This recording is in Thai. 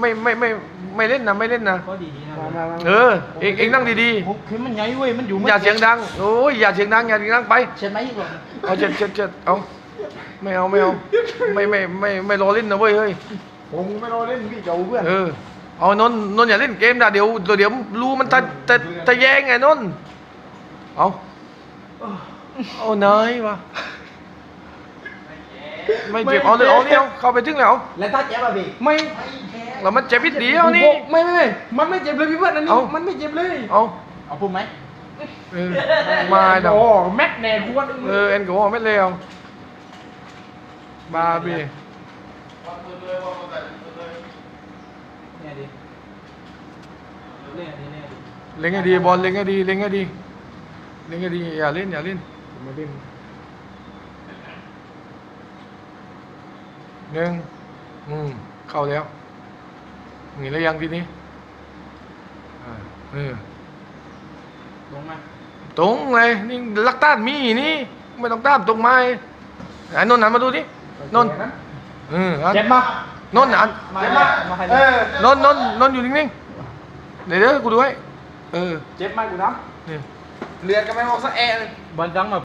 ไม่ไม่ไม่ไม่เล่นนะไม่เล่นนะก็ดีๆนะมามามาเออเองเองนั่งดีผมคือมันใหญ่เว้ย มันอยู่ๆ อย่าเสียงดังโอ้ยอย่าเสียงดังอย่าเสียงดังไปใช่ไหมอีกหรอเอาเจ็ดเจ็ดเจ็ดเอาไม่เอาไม่เอาไม่ไม่ไม่ไม่รอเล่นนะเว้ยเฮ้ยผมไม่รอเล่นพี่เจ้าเพื่อนเออเอานนท์นนท์อย่าเล่นเกมนะเดี๋ยวเดี๋ยวรู้มันจะจะจะแย่งไงนนท์เอาเอาเนยวะไม่เจ็บเอาเลยเอาเนี่ยเอาเข้าไปถึงแล้วแล้วถ้าเจ็บอะพี่ไม่ แล้วมันเจ็บนิดเดียวนี่ ไม่ไม่ไม่มันไม่เจ็บเลยพี่เพื่อนอันนี้ เอ้ามันไม่เจ็บเลย เอาเอาปุ่มไหมเออมาดอกโอ้แม็กแน่ควรเออเอ็นก็ว่าไม่เลวบาบีเนี่ยดิเนี่ยดิเนี่ยดิเล่นให้ดีบอลเล่นให้ดีเล่นให้ดีเล่นให้ดีอย่าเล่นอย่าเล่นไม่เล่นหนึ่งอืมเข้าแล้ว มีแล้วยังทีนี้อ่าเออลงมาตรงเลยนี่ลักต้านมีนี่ไม่ต้องตามตรงไม้ไอ้นนท์หันมาดูดินนท์เอออันเจ็บปะนนท์หันมาเจ็บมาปะมาให้เออนนท์นนท์นนท์อยู่นิ่งๆเดี๋ยวเดี๋ยวกูดูให้เออเจ็บไหมกูทนี่ำเลือดก็ไม่ออกสักแอะเลยบอลดังมา